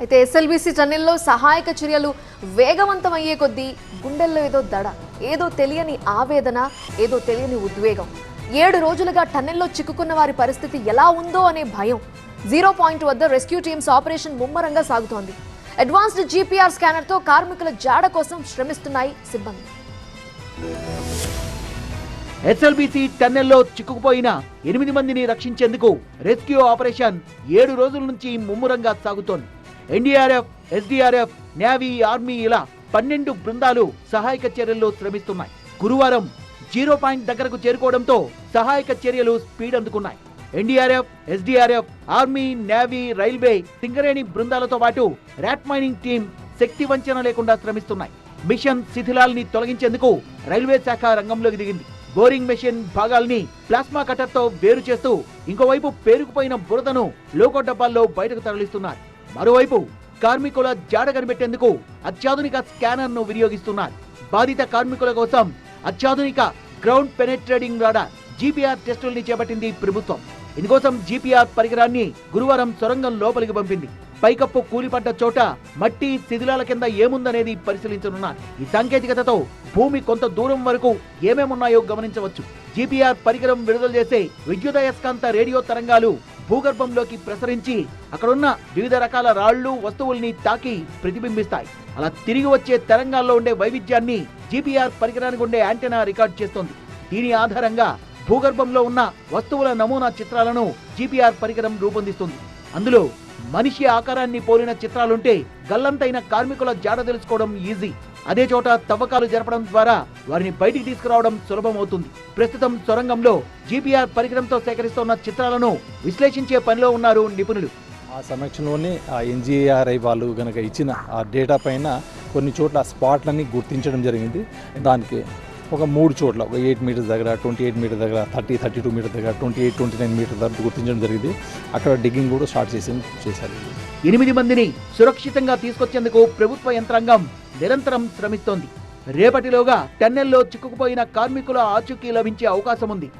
అయితే ఎస్ఎల్బీసీ టన్నెల్లో సహాయక చర్యలు వేగవంతం అయ్యే కొద్దీ గుండెల్లో ఏదో దడ ఏదో తెలియని ఆవేదన ఏదో తెలియని ఉద్వేగం. ఏడు రోజులుగా టన్నెల్లో చిక్కుకున్న వారి పరిస్థితి ఎలా ఉందో అనే భయం. జీరో పాయింట్ వద్ద రెస్క్యూ టీమ్స్ ఆపరేషన్ ముమ్మరంగా సాగుతోంది. అడ్వాన్స్డ్ జీపీఆర్ స్కానర్తో కార్మికుల జాడ కోసం శ్రమిస్తున్నాయి సిబ్బంది. ఎస్ఎల్బీసీ టన్నెల్లో చిక్కుకుపోయిన ఎనిమిది మందిని రక్షించేందుకు రెస్క్యూ ఆపరేషన్ ఏడు రోజుల నుంచి ముమ్మరంగా సాగుతోంది. ఎన్డీఆర్ఎఫ్ ఎస్డీఆర్ఎఫ్ నేవీ ఆర్మీ ఇలా పన్నెండు బృందాలు సహాయక చర్యల్లో శ్రమిస్తున్నాయి. గురువారం జీరో పాయింట్ దగ్గరకు చేరుకోవడంతో సహాయక చర్యలు speed అందుకున్నాయి. NDRF SDRF army navy railway Singareni బృందాలతో పాటు ర్యాట్ మైనింగ్ టీం శక్తి వంచన లేకుండా శ్రమిస్తున్నాయి. మిషన్ శిథిలాల్ని తొలగించేందుకు రైల్వే శాఖ రంగంలోకి దిగింది. బోరింగ్ మెషిన్ భాగాల్ని ప్లాస్మా కట్టర్తో వేరు చేస్తూ ఇంకోవైపు పేరుకుపోయిన బురదను లోకో డబ్బాల్లో బయటకు తరలిస్తున్నారు. మరోవైపు కార్మికుల జాడ కనిపెట్టేందుకు అత్యాధునిక స్కానర్ను వినియోగిస్తున్నారు. బాధిత కార్మికుల కోసం అత్యాధునిక గ్రౌండ్ పెనెట్రేటింగ్ ద్వారా జీపీఆర్ టెస్టుల్ని చేపట్టింది ప్రభుత్వం. ఇందుకోసం జీపీఆర్ పరికరాన్ని గురువారం సొరంగం లోపలికి పంపింది. పైకప్పు కూలిపడ్డ చోట మట్టి శిథిలాల కింద ఏముందనేది పరిశీలించనున్నారు. ఈ సాంకేతికతతో భూమి కొంత దూరం వరకు ఏమేమున్నాయో గమనించవచ్చు. జీపీఆర్ పరికరం విడుదల చేసే విద్యుదయస్కాంత రేడియో తరంగాలు భూగర్భంలోకి ప్రసరించి అక్కడున్న వివిధ రకాల రాళ్ళు వస్తువుల్ని తాకి ప్రతిబింబిస్తాయి. అలా తిరిగి వచ్చే తరంగాల్లో ఉండే వైవిధ్యాన్ని జీపీఆర్ పరికరానికి ఉండే యాంటెనా రికార్డ్ చేస్తోంది. దీని ఆధారంగా భూగర్భంలో ఉన్న వస్తువుల నమూనా చిత్రాలను జీపీఆర్ పరికరం రూపొందిస్తుంది. అందులో మనిషి ఆకారాన్ని పోలిన చిత్రాలుంటే గల్లంతైన కార్మికుల జాడ తెలుసుకోవడం ఈజీ. అదే చోట తవ్వకాలు జరపడం ద్వారా వారిని బయటికి తీసుకురావడం సులభమవుతుంది. ప్రస్తుతం సొరంగంలో జీపీఆర్ పరికరంతో సేకరిస్తున్న చిత్రాలను విశ్లేషించే పనిలో ఉన్నారు నిపుణులు. ఆ సమక్షంలోనే ఆ ఎన్జీఆర్ఐ వాళ్ళు కనుక ఇచ్చిన ఆ డేటా పైన కొన్ని చోట్ల స్పాట్లని గుర్తించడం జరిగింది. దానికి ఒక మూడు చోట్ల ఒక ఎయిట్ మీటర్స్ దగ్గర ట్వంటీ ఎయిట్ మీటర్ దగ్గర థర్టీ థర్టీ టూ మీటర్ దగ్గర twenty eight twenty nine meter దగ్గర గుర్తించడం జరిగింది. అక్కడ డిగ్గింగ్ కూడా స్టార్ట్ చేసి చేశారు. ఎనిమిది మందిని సురక్షితంగా తీసుకొచ్చేందుకు ప్రభుత్వ యంత్రాంగం నిరంతరం శ్రమిస్తోంది. రేపటిలోగా టన్నెల్లో చిక్కుకుపోయిన కార్మికుల ఆచూకీ లభించే అవకాశం ఉంది.